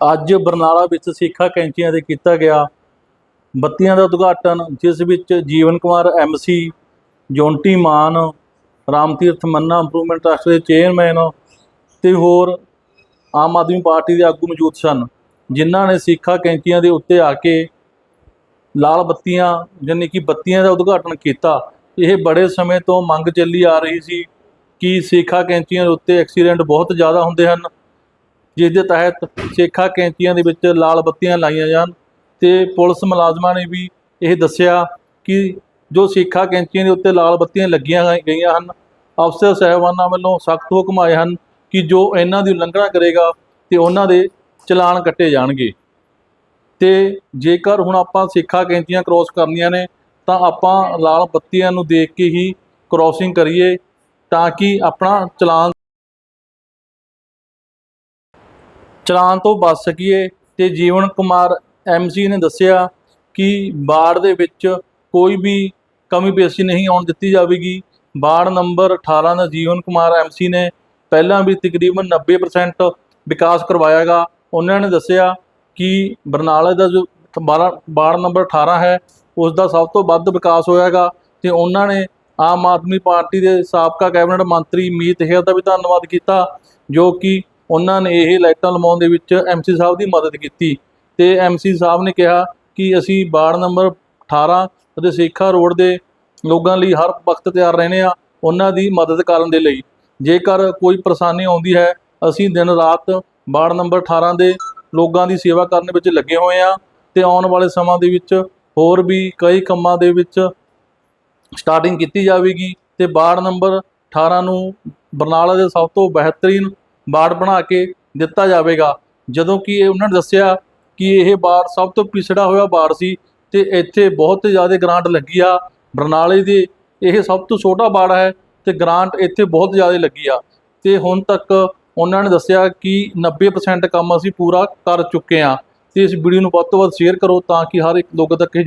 ਅੱਜ ਬਰਨਾਲਾ ਵਿੱਚ ਸਿੱਖਾ ਕੈਂਚੀਆਂ ਦੇ ਕੀਤਾ ਗਿਆ ਬੱਤੀਆਂ ਦਾ ਉਦਘਾਟਨ, ਜਿਸ ਵਿੱਚ Jeevan Kumar MC Jonty Mann, Ramtirath Manna improvement trust ਦੇ ਚੇਅਰਮੈਨ ਤੇ ਹੋਰ ਆਮ ਆਦਮੀ ਪਾਰਟੀ ਦੇ ਆਗੂ ਮੌਜੂਦ ਸਨ, ਜਿਨ੍ਹਾਂ ਨੇ ਸਿੱਖਾ ਕੈਂਚੀਆਂ ਦੇ ਉੱਤੇ ਆ ਕੇ ਲਾਲ ਬੱਤੀਆਂ ਯਾਨੀ ਕਿ ਬੱਤੀਆਂ ਦਾ ਉਦਘਾਟਨ ਕੀਤਾ। ਇਹ ਬੜੇ ਸਮੇਂ ਤੋਂ ਮੰਗ ਚੱਲੀ ਆ ਰਹੀ ਸੀ ਕਿ ਸਿੱਖਾ ਕੈਂਚੀਆਂ ਦੇ ਉੱਤੇ ਐਕਸੀਡੈਂਟ ਬਹੁਤ ਜ਼ਿਆਦਾ ਹੁੰਦੇ ਹਨ। ਜਿਸ ਦੇ ਤਹਿਤ ਸੇਖਾ ਕੈਂਚੀਆਂ ਦੇ ਵਿੱਚ ਲਾਲ ਬੱਤੀਆਂ ਲਾਈਆਂ ਜਾਣ ਤੇ ਪੁਲਿਸ ਮੁਲਾਜ਼ਮਾਂ ਨੇ ਵੀ ਇਹ ਦੱਸਿਆ ਕਿ ਜੋ ਸੇਖਾ ਕੈਂਚੀਆਂ ਦੇ ਉੱਤੇ ਲਾਲ ਬੱਤੀਆਂ ਲੱਗੀਆਂ ਗਈਆਂ ਹਨ, ਅਫਸਰ ਸਾਹਿਬਾਨਾਂ ਵੱਲੋਂ ਸਖਤ ਹੁਕਮ ਆਏ ਹਨ ਕਿ ਜੋ ਇਹਨਾਂ ਦੀ ਉਲੰਘਣਾ ਕਰੇਗਾ ਤੇ ਉਹਨਾਂ ਦੇ ਚਲਾਨ ਕੱਟੇ ਜਾਣਗੇ। ਤੇ ਜੇਕਰ ਹੁਣ ਆਪਾਂ ਸਿੱਖਾ ਕੈਂਚੀਆਂ ਕ੍ਰੋਸ ਕਰਨੀਆਂ ਨੇ, ਤਾਂ ਆਪਾਂ ਲਾਲ ਬੱਤੀਆਂ ਨੂੰ ਦੇਖ ਕੇ ਹੀ ਕ੍ਰੋਸਿੰਗ ਕਰੀਏ ਤਾਂ ਕਿ ਆਪਣਾ ਚਲਾਨ ਚਲਾਨ ਤੋਂ ਬਚ ਸਕੀਏ ਤੇ ਜੀਵਨ ਕੁਮਾਰ ਐਮਸੀ ਨੇ ਦੱਸਿਆ ਕਿ ਬਾੜ ਦੇ ਵਿੱਚ ਕੋਈ ਵੀ ਕਮੀ ਪੇਸ਼ੀ ਨਹੀਂ ਆਉਣ ਦਿੱਤੀ ਜਾਵੇਗੀ। ਬਾੜ ਨੰਬਰ 18 ਦਾ ਜੀਵਨ ਕੁਮਾਰ ਐਮਸੀ ਨੇ ਪਹਿਲਾਂ ਵੀ ਤਕਰੀਬਨ 90% ਵਿਕਾਸ ਕਰਵਾਇਆਗਾ। ਉਹਨਾਂ ਨੇ ਦੱਸਿਆ ਕਿ ਬਰਨਾਲਾ ਦਾ ਜੋ ਬਾਰਾਂ- ਬਾੜ ਨੰਬਰ 18 ਹੈ ਉਸ ਦਾ ਸਭ ਤੋਂ ਵੱਧ ਵਿਕਾਸ ਹੋਇਆਗਾ ਤੇ ਉਹਨਾਂ ਨੇ ਆਮ ਆਦਮੀ ਪਾਰਟੀ ਦੇ ਸਾਬਕਾ ਕੈਬਨਿਟ ਮੰਤਰੀ ਮੀਤ ਹੇਰ ਦਾ ਵੀ ਧੰਨਵਾਦ ਕੀਤਾ, ਜੋ ਕਿ ਉਹਨਾਂ ਨੇ ਇਹ ਲਾਈਟਾਂ ਲਵਾਉਣ ਦੇ ਵਿੱਚ ਐਮਸੀ ਸਾਹਿਬ ਦੀ ਮਦਦ ਕੀਤੀ ਤੇ ਐਮਸੀ ਸਾਹਿਬ ਨੇ ਕਿਹਾ ਕਿ ਅਸੀਂ ਵਾਰਡ ਨੰਬਰ 18 ਅਤੇ ਸੇਖਾ ਰੋਡ ਦੇ ਲੋਕਾਂ ਲਈ ਹਰ ਵਕਤ ਤਿਆਰ ਰਹਿੰਦੇ ਆ ਉਹਨਾਂ ਦੀ ਮਦਦ ਕਰਨ ਦੇ ਲਈ। ਜੇਕਰ ਕੋਈ ਪਰੇਸ਼ਾਨੀ ਆਉਂਦੀ ਹੈ, ਅਸੀਂ ਦਿਨ ਰਾਤ ਵਾਰਡ ਨੰਬਰ 18 ਦੇ ਲੋਕਾਂ ਦੀ ਸੇਵਾ ਕਰਨ ਵਿੱਚ ਲੱਗੇ ਹੋਏ ਆ ਤੇ ਆਉਣ ਵਾਲੇ ਸਮਾਂ ਦੇ ਵਿੱਚ ਹੋਰ ਵੀ ਕਈ ਕੰਮਾਂ ਦੇ ਵਿੱਚ ਸਟਾਰਟਿੰਗ ਕੀਤੀ ਜਾਵੇਗੀ ਤੇ ਵਾਰਡ ਨੰਬਰ 18 ਨੂੰ ਬਰਨਾਲਾ ਦੇ ਸਭ ਤੋਂ ਬਿਹਤਰੀਨ ਬਾੜ ਬਣਾ ਕੇ ਦਿੱਤਾ ਜਾਵੇਗਾ। ਜਦੋਂ ਕਿ ਇਹ ਉਹਨਾਂ ਨੇ ਦੱਸਿਆ ਕਿ ਇਹ ਬਾੜ ਸਭ ਤੋਂ ਪਿਛੜਾ ਹੋਇਆ ਬਾੜ ਸੀ ਤੇ ਇੱਥੇ ਬਹੁਤ ਜ਼ਿਆਦਾ ਗ੍ਰਾਂਟ ਲੱਗੀ ਆ। ਬਰਨਾਲੇ ਦੇ ਇਹ ਸਭ ਤੋਂ ਛੋਟਾ ਬਾੜ ਹੈ ਤੇ ਗ੍ਰਾਂਟ ਇੱਥੇ ਬਹੁਤ ਜ਼ਿਆਦਾ ਲੱਗੀ ਆ। ਤੇ ਹੁਣ ਤੱਕ ਉਹਨਾਂ ਨੇ ਦੱਸਿਆ ਕਿ 90% ਕੰਮ ਅਸੀਂ ਪੂਰਾ ਕਰ ਚੁੱਕੇ ਆ। ਤੇ ਇਸ ਵੀਡੀਓ ਨੂੰ ਵੱਧ ਤੋਂ ਵੱਧ ਸ਼ੇਅਰ ਕਰੋ ਤਾਂ ਕਿ ਹਰ ਇੱਕ ਲੋਕ ਤੱਕ ਇਹ